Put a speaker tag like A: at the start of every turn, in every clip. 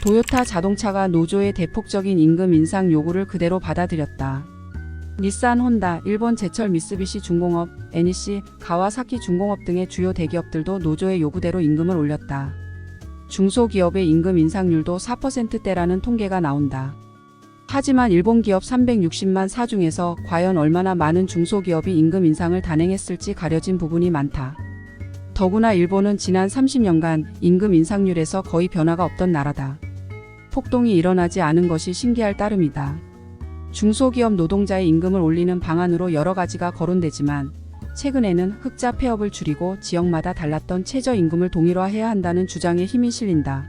A: 도요타 자동차가 노조의 대폭적인 임금 인상 요구를 그대로 받아들였다. 닛산, 혼다, 일본 제철 미쓰비시 중공업, NEC, 가와사키 중공업 등의 주요 대기업들도 노조의 요구대로 임금을 올렸다. 중소기업의 임금 인상률도 4%대라는 통계가 나온다. 하지만 일본 기업 360만 사 중에서 과연 얼마나 많은 중소기업이 임금 인상을 단행했을지 가려진 부분이 많다. 더구나 일본은 지난 30년간 임금 인상률에서 거의 변화가 없던 나라다. 폭동이 일어나지 않은 것이 신기할 따름이다. 중소기업 노동자의 임금을 올리는 방안으로 여러 가지가 거론되지만 최근에는 흑자 폐업을 줄이고 지역마다 달랐던 최저임금을 동일화해야 한다는 주장에 힘이 실린다.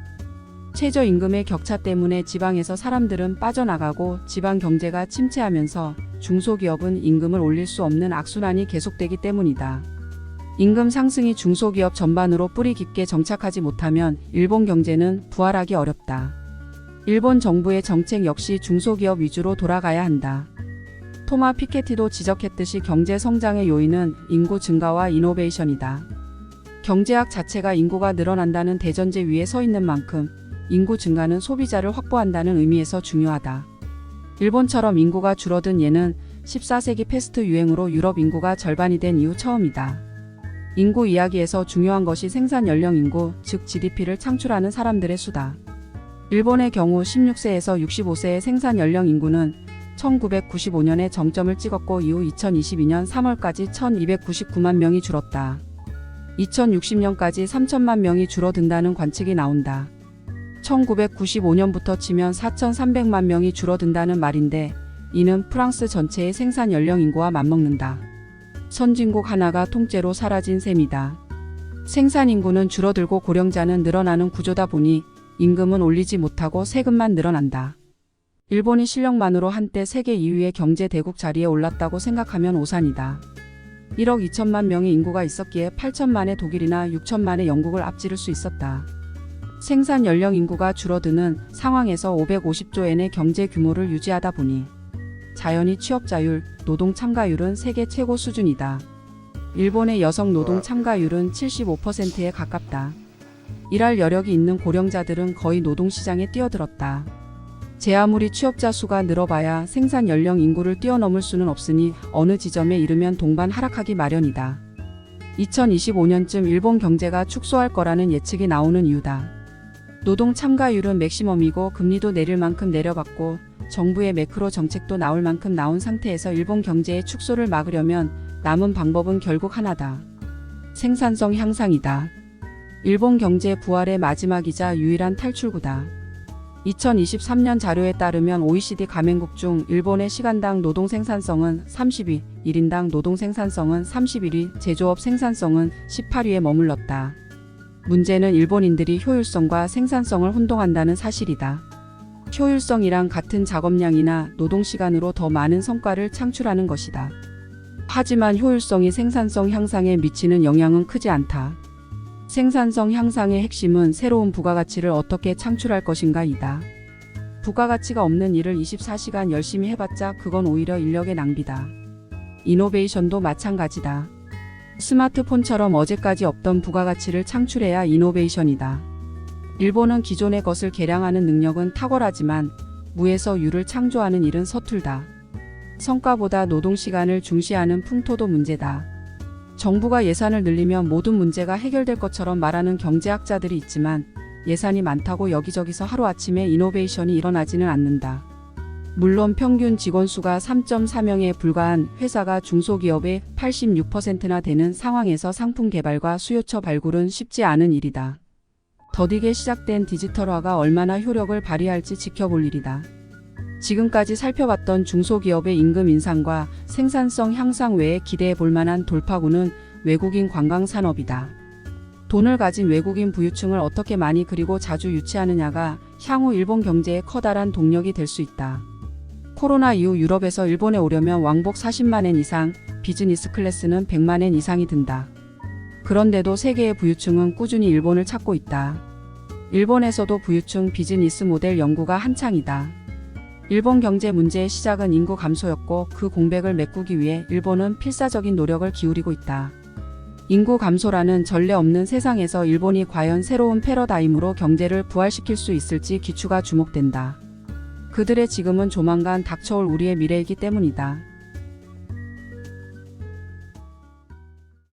A: 최저임금의 격차 때문에 지방에서 사람들은 빠져나가고 지방 경제가 침체하면서 중소기업은 임금을 올릴 수 없는 악순환이 계속되기 때문이다. 임금 상승이 중소기업 전반으로 뿌리 깊게 정착하지 못하면 일본 경제는 부활하기 어렵다. 일본 정부의 정책 역시 중소기업 위주로 돌아가야 한다. 토마 피케티도 지적했듯이 경제 성장의 요인은 인구 증가와 이노베이션이다. 경제학 자체가 인구가 늘어난다는 대전제 위에 서 있는 만큼 인구 증가는 소비자를 확보한다는 의미에서 중요하다. 일본처럼 인구가 줄어든 예는 14세기 패스트 유행으로 유럽 인구가 절반이 된 이후 처음이다. 인구 이야기에서 중요한 것이 생산 연령 인구, 즉 GDP를 창출하는 사람들의 수다. 일본의 경우 16세에서 65세의 생산 연령 인구는 1995년에 정점을 찍었고 이후 2022년 3월까지 1299만 명이 줄었다. 2060년까지 3천만 명이 줄어든다는 관측이 나온다. 1995년부터 치면 4,300만 명이 줄어든다는 말인데 이는 프랑스 전체의 생산 연령 인구와 맞먹는다. 선진국 하나가 통째로 사라진 셈이다. 생산 인구는 줄어들고 고령자는 늘어나는 구조다 보니 임금은 올리지 못하고 세금만 늘어난다. 일본이 실력만으로 한때 세계 2위의 경제 대국 자리에 올랐다고 생각하면 오산이다. 1억 2천만 명의 인구가 있었기에 8천만의 독일이나 6천만의 영국을 앞지를 수 있었다. 생산 연령 인구가 줄어드는 상황에서 550조엔의 경제 규모를 유지하다 보니 자연히 취업자율, 노동 참가율은 세계 최고 수준이다. 일본의 여성 노동 참가율은 75%에 가깝다. 일할 여력이 있는 고령자들은 거의 노동시장에 뛰어들었다. 제 아무리 취업자 수가 늘어봐야 생산 연령 인구를 뛰어넘을 수는 없으니 어느 지점에 이르면 동반 하락하기 마련이다. 2025년쯤 일본 경제가 축소할 거라는 예측이 나오는 이유다. 노동 참가율은 맥시멈이고 금리도 내릴 만큼 내려갔고 정부의 매크로 정책도 나올 만큼 나온 상태에서 일본 경제의 축소를 막으려면 남은 방법은 결국 하나다. 생산성 향상이다. 일본 경제 부활의 마지막이자 유일한 탈출구다. 2023년 자료에 따르면 OECD 가맹국 중 일본의 시간당 노동 생산성은 30위, 1인당 노동 생산성은 31위, 제조업 생산성은 18위에 머물렀다. 문제는 일본인들이 효율성과 생산성을 혼동한다는 사실이다. 효율성이랑 같은 작업량이나 노동시간으로 더 많은 성과를 창출하는 것이다. 하지만 효율성이 생산성 향상에 미치는 영향은 크지 않다. 생산성 향상의 핵심은 새로운 부가가치를 어떻게 창출할 것인가이다. 부가가치가 없는 일을 24시간 열심히 해봤자 그건 오히려 인력의 낭비다. 이노베이션도 마찬가지다. 스마트폰처럼 어제까지 없던 부가가치를 창출해야 이노베이션이다. 일본은 기존의 것을 개량하는 능력은 탁월하지만 무에서 유를 창조하는 일은 서툴다. 성과보다 노동시간을 중시하는 풍토도 문제다. 정부가 예산을 늘리면 모든 문제가 해결될 것처럼 말하는 경제학자들이 있지만 예산이 많다고 여기저기서 하루아침에 이노베이션이 일어나지는 않는다. 물론 평균 직원 수가 3.4명에 불과한 회사가 중소기업의 86%나 되는 상황에서 상품 개발과 수요처 발굴은 쉽지 않은 일이다. 더디게 시작된 디지털화가 얼마나 효력을 발휘할지 지켜볼 일이다. 지금까지 살펴봤던 중소기업의 임금 인상과 생산성 향상 외에 기대해 볼 만한 돌파구는 외국인 관광 산업이다. 돈을 가진 외국인 부유층을 어떻게 많이 그리고 자주 유치하느냐가 향후 일본 경제의 커다란 동력이 될 수 있다. 코로나 이후 유럽에서 일본에 오려면 왕복 40만엔 이상, 비즈니스 클래스는 100만엔 이상이 든다. 그런데도 세계의 부유층은 꾸준히 일본을 찾고 있다. 일본에서도 부유층 비즈니스 모델 연구가 한창이다. 일본 경제 문제의 시작은 인구 감소였고 그 공백을 메꾸기 위해 일본은 필사적인 노력을 기울이고 있다. 인구 감소라는 전례 없는 세상에서 일본이 과연 새로운 패러다임으로 경제를 부활시킬 수 있을지 기추가 주목된다. 그들의 지금은 조만간 닥쳐올 우리의 미래이기 때문이다.